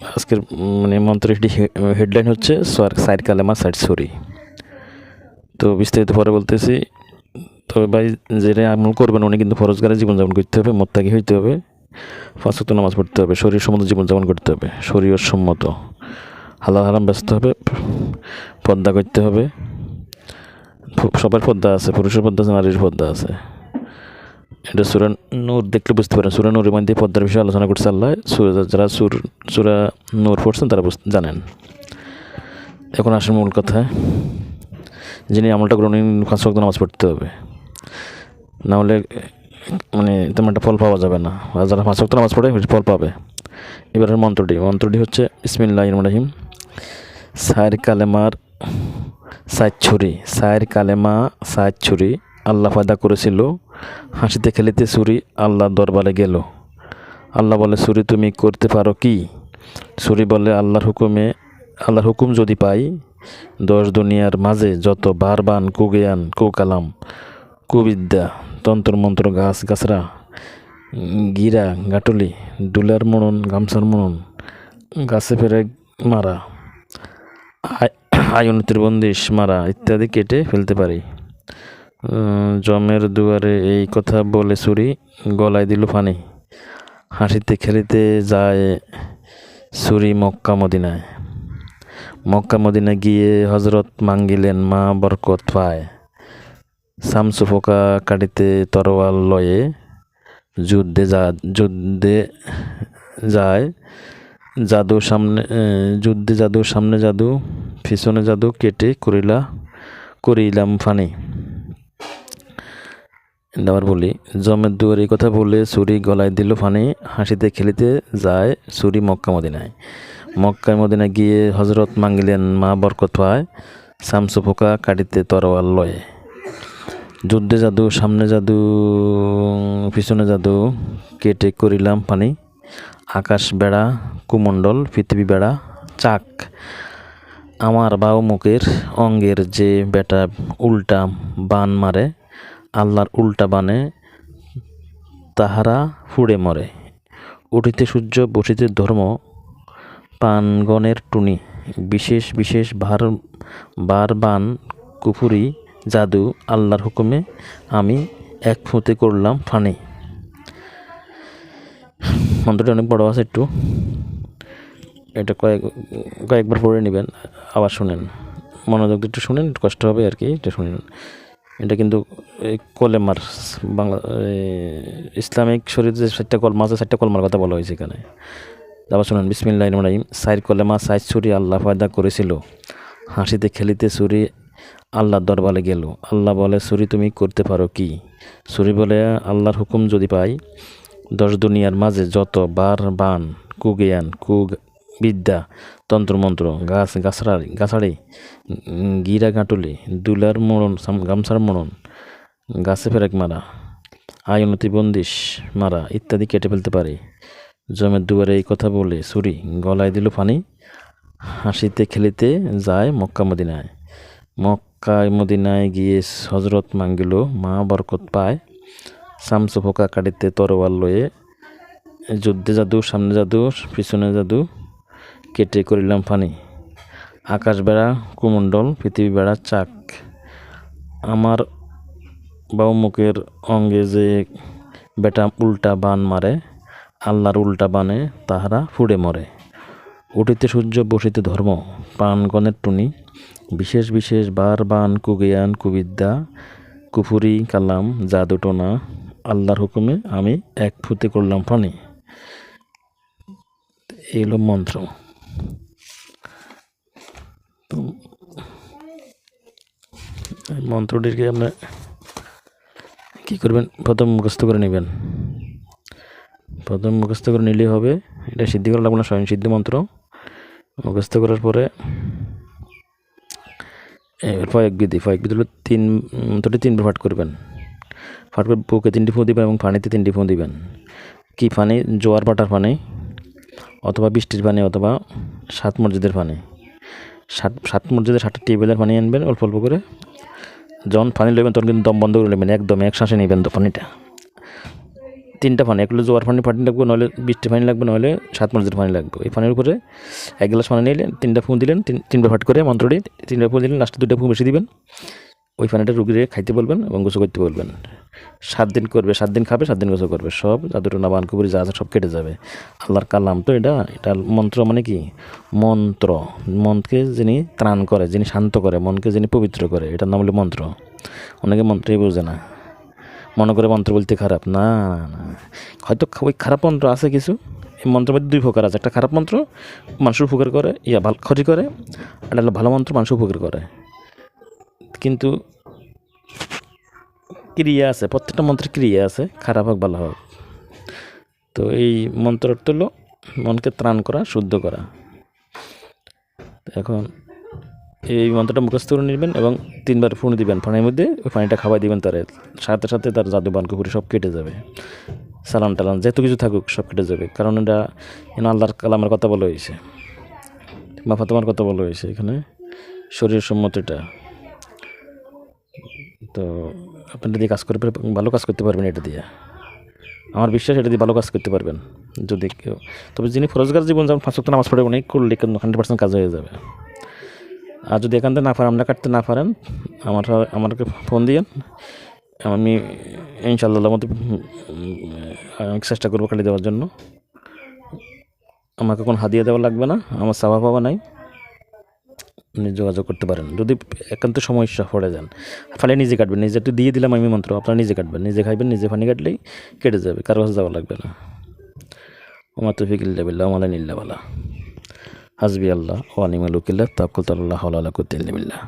আজকের মানে মন্ত্রের হেডলাইন হচ্ছে সাইড কালেমা সাইড সরি। তো বিস্তারিত পরে বলতেছি, তবে ভাই যেটা আমল করবেন উনি কিন্তু ফরজগারে জীবনযাপন করতে হবে, মোত্তাকি হইতে হবে ফাঁসক্ত নামাজ পড়তে হবে, শরীর সম্মত জীবনযাপন করতে হবে শরীর সম্মত। হালাল হারাম ব্যস্ত হবে, পর্দা করতে হবে সবার পর্দা আছে, পুরুষের পর্দা আছে, নারীর পর্দা আছে। এটা সুরা নূর দেখলে বুঝতে পারেন। সুরা নূরের মধ্যে পদ্মার বিষয়ে আলোচনা করছে আল্লাহ। সুরা যারা সুর সুরা নূর পড়ছেন তারা জানেন। এখন আসেন মূল কথায়। যিনি আমলটা উনি পাঁচ ওয়াক্ত নামাজ পড়তে হবে। না হলে মানে তেমন একটা ফল পাওয়া যাবে না। আর যারা পাঁচ ওয়াক্ত নামাজ পড়ে, ফল পাবে। এবারের মন্ত্রটি। মন্ত্রটি হচ্ছে ইসমিল্লাহ রহিম সায়ের কালেমার সাইদ ছুরি। সায়ের কালেমা সাইদ ছুরি। আল্লাহ ফায়দা করেছিল, হাসিতে খেলিতে ছুরি আল্লাহ দরবারে গেল। আল্লাহ বলে, ছুরি তুমি করতে পারো কি? সুরি বলে, আল্লাহর হুকুমে, আল্লাহর হুকুম যদি পাই, দশ দুনিয়ার মাঝে যত বারবান কুগেয়ান, কুকালাম, কুবিদ্যা, তন্ত্রমন্ত্র, গাছ গাছরা, গিরা, গাটলি ডুলার মনন গামছার মনন গাছে ফেরে মারা আয়- আয়নতির বন্দিশ মারা ইত্যাদি কেটে ফেলতে পারি। জমের দুয়ারে এই কথা বলে ছুরি গলায় দিল ফানি হাসিতে খেলিতে যায় ছুরি মক্কা মদিনায়। মক্কা মদিনায় গিয়ে হজরত মাঙ্গিলেন মা বরকত পায়। শামসু ফোকা কাটিতে তরোয়াল লয়ে যুদ্ধে যা, যুদ্ধে যায়। জাদু সামনে যুদ্ধে জাদু, সামনে জাদু, পিছনে জাদু কেটে করিলা, করিলাম ফানি আবার বলি, জমের দুয়ার এই কথা বলে ছুরি গলায় দিল ফানি, হাসিতে খেলিতে যায় ছুরি মক্কা মদিনায়। মক্কায় মদিনায় গিয়ে হজরত মাঙ্গিলেন মা বরকত পায়, শামসু ফোকা কাটিতে তরোয়াল লয়ে। যুদ্ধে জাদু, সামনে জাদু, পিছনে জাদু, কেটে করিলাম পানি। আকাশ বেড়া, কুমণ্ডল, পৃথিবী বেড়া, চাক। আমার বাউ মুখের অঙ্গের যে বেটা উল্টা বান মারে আল্লাহর উল্টা বানে তাহারা ফুড়ে মরে। উঠিতে সূর্য, বসিতে ধর্ম, পানগণের টুনি, বিশেষ বিশেষ ভার বান, কুফুরি, জাদু, আল্লাহর হুকুমে আমি এক ফুঁতে করলাম ফানি। মন্ত্রটা অনেক বড় আছে একটু। এটা কয়েক, কয়েকবার পড়ে নেবেন, আবার শুনেন। মনোযোগ একটু শুনেন, একটু কষ্ট হবে আর কি, এটা শুনেন। এটা কিন্তু কলেমার বাংলা ইসলামিক শরীর যে চারটা কলমা আছে চারটা কলমার কথা বলা হয়েছে এখানে। আবার শুনেন বিসমিল্লাহ রহিম। সাইর কলেমা সাইজ ছুরি আল্লাহ ফায়দা করেছিল। হাসিতে খেলিতে ছুরি আল্লাহর দরবারে গেল। আল্লাহ বলে, ছুরি তুমি করতে পারো কি? ছুরি বলে, আল্লাহর হুকুম যদি পাই, দশ দুনিয়ার মাঝে যত বার বান, কুগিয়ান, কুগ বিদ্যা, তন্ত্রমন্ত্র, গাছ গাছড়ার, গাছাড়ি গিরা গাঁটুলি, দুলার মরণ গামছার মরণ, গাছে ফেরেক মারা আয়নতি বন্দিশ মারা ইত্যাদি কেটে ফেলতে পারে। জমের দুয়ারে এই কথা বলে ছুরি গলায় দিল পানি হাসিতে খেলিতে যায় মক্কা মদিনায়। মক্কায় মদিনায় গিয়ে হজরত মাঙ্গিল মা বরকত পায়। শামসু ফোকা কাটিতে তরোয়াল লয়ে, যুদ্ধে জাদু, সামনে জাদু, পিছনে জাদু কেটে করিলাম ফানি আকাশ বেড়া, কুমণ্ডল, পৃথিবী বেড়া, চাক। আমার বাউমুখের অঙ্গে যে বেটা উল্টা বান মারে, আল্লাহর উল্টা বানে তাহারা ফুড়ে মরে। উঠিতে সূর্য, বসিতে ধর্ম, প্রাণগণের টুনি। বিশেষ বিশেষ, বার বান, কুগিয়ান, কুবিদ্যা, কুফুরি, কালাম জাদুটোনা আল্লাহর হুকুমে আমি এক ফুতে করলাম ফানি এই হলো মন্ত্র তো এই মন্ত্রটিকে আপনি কী করবেন? প্রথম মুখস্থ করে নেবেন। প্রথম মুখস্থ করে নিলেই হবে। এটা সিদ্ধি করা লাগবে না, স্বয়ং সিদ্ধ মন্ত্র। মুখস্থ করার পরে ফয়েক বিধি ফয়েক বিধি হলো তিন, মন্ত্রটি তিনবার পাঠ করবেন। পাঠ করে বুকে তিনটি ফোঁ দিবেন এবং পানিতে তিনটি ফোঁ দিবেন। কি পানি জোয়ার পাটার পানি অথবা বৃষ্টির পানি অথবা সাত মসজিদের পানি সাত সাত মসজিদের সাতটা টিউবওয়েলের পানি আনবেন, অল্প অল্প করে। যখন পানি নেবেন তখন কিন্তু দম বন্ধ করে নেবেন একদম এক শ্বাসে নেবেন তো পানিটা। তিনটা পানি, এক জোয়ার পানি পানি লাগবে, নইলে বৃষ্টি পানি লাগবে, নইলে সাত মরিচের পানি লাগবে। এই পানির উপরে এক গ্লাস পানি নিলেন, তিনটা ফুঁ দিলেন, তিন তিনবার ফাট করে মন্ত্রটি তিনটা ফুঁ দিলেন, লাস্টে দুটা ফুঁ বেশি দিবেন। ওই পানিটা রুগীরে খাইতে বলবেন এবং গোসল করতে বলবেন। সাত দিন করবে, সাত দিন খাবে, সাত দিন গোসল করবে। সব জাদুটনা বানকুবুরি যা আছে সব কেটে যাবে। আল্লাহর কালাম তো এটা এটা মন্ত্র মানে কি? মন্ত্র। মনকে যিনি ত্রাণ করে, যিনি শান্ত করে, মনকে যিনি পবিত্র করে, এটার নাম হলো মন্ত্র। অনেকে মন্ত্রই বোঝে না। মনে করে মন্ত্র বলতে খারাপ। না না হয়তো ওই খারাপ মন্ত্র আছে কিছু। এই মন্ত্রের মধ্যে দুই প্রকার আছে। একটা খারাপ মন্ত্র মানুষের উপকার করে, ইয়া, ভালো ক্ষতি করে হলো ভালো মন্ত্র মানুষের উপকার করে। কিন্তু ক্রিয়া আছে, প্রত্যেকটা মন্ত্রের ক্রিয়া আছে, খারাপ হোক, ভালো হোক। তো এই মন্ত্র হলো মনকে ত্রাণ করা, শুদ্ধ করা। এখন এই মন্ত্রটা মুখস্থ করে নেবেন এবং তিনবার ফুঁড়ে দিবেন। পানির মধ্যে ওই পানিটা খাওয়াই দিবেন তার। সাথে সাথে তার জাদু বানকুপুরি সব কেটে যাবে। সালাম টালাম যেত কিছু থাকুক, সব কেটে যাবে। কারণ এটা এন আল্লাহর কালামের কথা বলা হয়েছে। মাফা তোমার কথা বলা হয়েছে এখানে। শরীর সম্মতিটা তো আপনি দিয়ে কাজ করে ভালো কাজ করতে পারবেন এটা দিয়ে। আমার বিশ্বাস এটা দিয়ে ভালো কাজ করতে পারবেন। যদি কেউ, তবে যিনি ফরজগার জীবন যেমন পাঁচ ওয়াক্ত নামাজ পড়ে অনেক করলে কিন্তু হান্ড্রেড পার্সেন্ট কাজ হয়ে যাবে। আর যদি এখান থেকে না পারেন আমরা কাটতে না পারেন, আমার আমাকে ফোন দিয়েন। আমি ইনশাল্লাহ মতো চেষ্টা করব কাটি দেওয়ার জন্য। আমাকে কোনো হাদিয়া দেওয়া লাগবে না, আমার চাওয়া পাওয়া নাই। আপনি যোগাযোগ করতে পারেন। যদি একান্ত সমস্যা পড়ে যান ফালে নিজে কাটবেন। নিজে একটু দিয়ে দিলাম আমি মন্ত্র, আপনারা নিজে কাটবেন। নিজে খাইবেন, নিজে পানি কাটলেই কেটে যাবে, কারও কাছে যাওয়া লাগবে না। ওমা তো বিল্লাহ ওমালা নিল্লাওয়ালা হাজবি আল্লাহ ওয়ানিমাল উকিল্লা তাকুল তাল্লাহ আল্লাহ কুতিল্লা